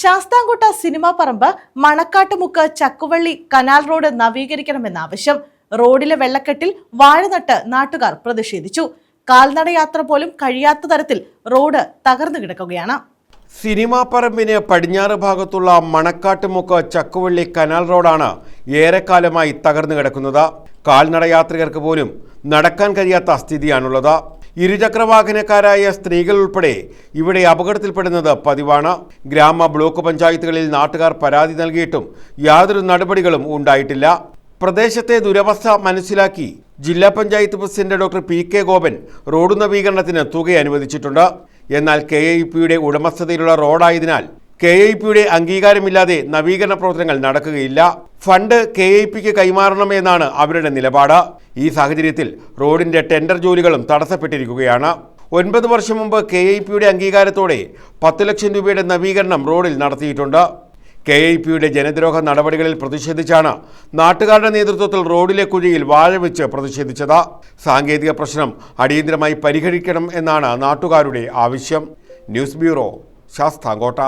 Sasthamkotta cinema Parambu Manakkattumukku Chakkuvally canal road നവീകരിക്കണമെന്ന ആവശ്യം റോഡിലെ വെള്ളക്കെട്ടിൽ വാഴനട്ട് നാട്ടുകാർ പ്രതിഷേധിച്ചു. കാൽനടയാത്ര പോലും കഴിയാത്ത തരത്തിൽ റോഡ് തകർന്നു കിടക്കുകയാണ്. സിനിമാ പറമ്പിന് പടിഞ്ഞാറ് ഭാഗത്തുള്ള മണക്കാട്ടുമുക്ക് ചക്കുവള്ളി കനാൽ റോഡാണ് ഏറെക്കാലമായി തകർന്നു കിടക്കുന്നത്. കാൽനടയാത്രികർക്ക് പോലും നടക്കാൻ കഴിയാത്ത സ്ഥിതിയാണുള്ളത്. ഇരുചക്രവാഹനക്കാരായ സ്ത്രീകൾ ഉൾപ്പെടെ ഇവിടെ അപകടത്തിൽപ്പെടുന്നത് പതിവാണ്. ഗ്രാമ ബ്ലോക്ക് പഞ്ചായത്തുകളിൽ നാട്ടുകാർ പരാതി നൽകിയിട്ടും യാതൊരു നടപടികളും ഉണ്ടായിട്ടില്ല. പ്രദേശത്തെ ദുരവസ്ഥ മനസ്സിലാക്കി ജില്ലാ panchayat president doctor P K Gopan road നവീകരണത്തിന് തുക അനുവദിച്ചിട്ടുണ്ട്. എന്നാൽ കെ ഐ പിയുടെ ഉടമസ്ഥതയിലുള്ള റോഡായതിനാൽ കെ ഐ പിയുടെ അംഗീകാരമില്ലാതെ നവീകരണ പ്രവർത്തനങ്ങൾ നടക്കുകയില്ല. ഫണ്ട് കെ ഐ പിക്ക് കൈമാറണമെന്നാണ് അവരുടെ നിലപാട്. ഈ സാഹചര്യത്തിൽ റോഡിന്റെ ടെൻഡർ ജോലികളും തടസ്സപ്പെട്ടിരിക്കുകയാണ്. ഒൻപത് വർഷം മുമ്പ് കെ ഐ പിയുടെ അംഗീകാരത്തോടെ പത്ത് ലക്ഷം രൂപയുടെ നവീകരണം റോഡിൽ നടത്തിയിട്ടുണ്ട്. കെ ഐ പിയുടെ ജനദ്രോഹ നടപടികളിൽ പ്രതിഷേധിച്ചാണ് നാട്ടുകാരുടെ നേതൃത്വത്തിൽ റോഡിലെ കുഴിയിൽ വാഴവെച്ച് പ്രതിഷേധിച്ചത്. സാങ്കേതിക പ്രശ്നം അടിയന്തരമായി പരിഹരിക്കണം എന്നാണ് നാട്ടുകാരുടെ ആവശ്യം. News bureau Sasthamkotta.